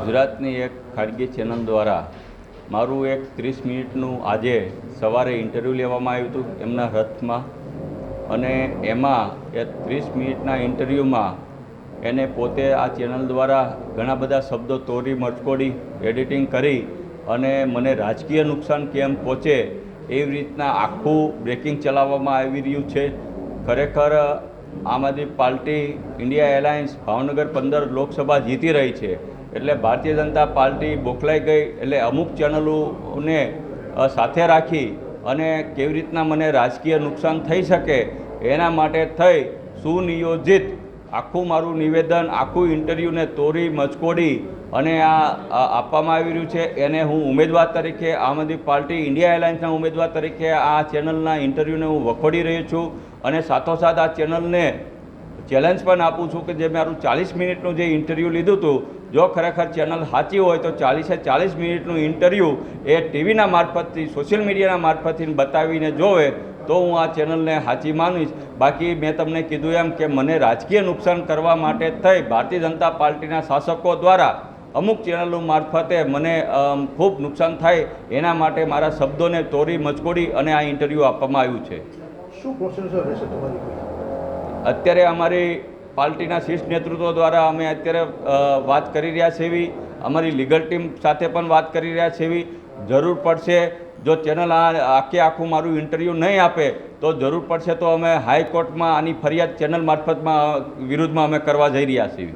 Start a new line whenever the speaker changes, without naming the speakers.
ગુજરાતની એક ખાનગી ચેનલ દ્વારા મારું એક ત્રીસ મિનિટનું આજે સવારે ઇન્ટરવ્યૂ લેવામાં આવ્યું હતું એમના રથમાં અને એમાં એ ત્રીસ મિનિટના ઇન્ટરવ્યૂમાં એને પોતે આ ચેનલ દ્વારા ઘણા બધા શબ્દો તોડી મચકોડી એડિટિંગ કરી અને મને રાજકીય નુકસાન કેમ પહોંચે એવી રીતના આખું બ્રેકિંગ ચલાવવામાં આવી રહ્યું છે. ખરેખર Aam Aadmi party, India alliance, Bhavnagar પંદર લોકસભા જીતી રહી છે. એટલે ભારતીય જનતા પાર્ટી બોખલાઈ ગઈ એટલે અમુક ચેનલોને સાથે રાખી અને કેવી રીતના મને રાજકીય નુકસાન થઈ શકે એના માટે થઈ સુનિયોજિત આખું મારું નિવેદન, આખું ઇન્ટરવ્યૂને તોડી, મચકોડી અને આ આ આપવામાં આવી રહ્યું છે. એને હું ઉમેદવાર તરીકે આમ આદમી પાર્ટી, ઇન્ડિયા એરલાઇન્સના ઉમેદવાર તરીકે આ ચેનલના ઇન્ટરવ્યૂને હું વખોડી રહ્યો છું અને સાથોસાથ આ ચેનલને ચેલેન્જ પણ આપું છું કે જે મારું ચાલીસ મિનિટનું જે ઇન્ટરવ્યૂ લીધું હતું, જો ખરેખર ચેનલ સાચી હોય તો ચાલીસે ચાલીસ મિનિટનું ઇન્ટરવ્યૂ એ ટીવીના મારફતથી સોશિયલ મીડિયાના મારફતથી બતાવીને જોવે, તો હું આ ચેનલને સાચી માનીશ. બાકી મેં તમને કીધું એમ કે મને રાજકીય નુકસાન કરવા માટે થઈ, ભારતીય જનતા પાર્ટીના શાસકો દ્વારા અમુક ચેનલો મારફતે મને ખૂબ નુકસાન થાય, એના માટે મારા શબ્દોને તોરી મચકોડી અને આ ઇન્ટરવ્યૂ આપવામાં આવ્યું છે.
શું પ્રોસેસર રહેશે તમારી?
અત્યારે અમારી પાર્ટીના શીર્ષ નેતૃત્વ દ્વારા અમે અત્યારે વાત કરી રહ્યા છે એવી અમારી લીગલ ટીમ સાથે પણ વાત કરી રહ્યા છે એવી જરૂર પડશે, જો ચેનલ આ, આખે આખું મારું ઇન્ટરવ્યૂ નહીં આપે, તો જરૂર પડશે તો અમે હાઈકોર્ટમાં આની ફરિયાદ ચેનલ મારફતમાં વિરુદ્ધમાં અમે કરવા જઈ રહ્યા છીએ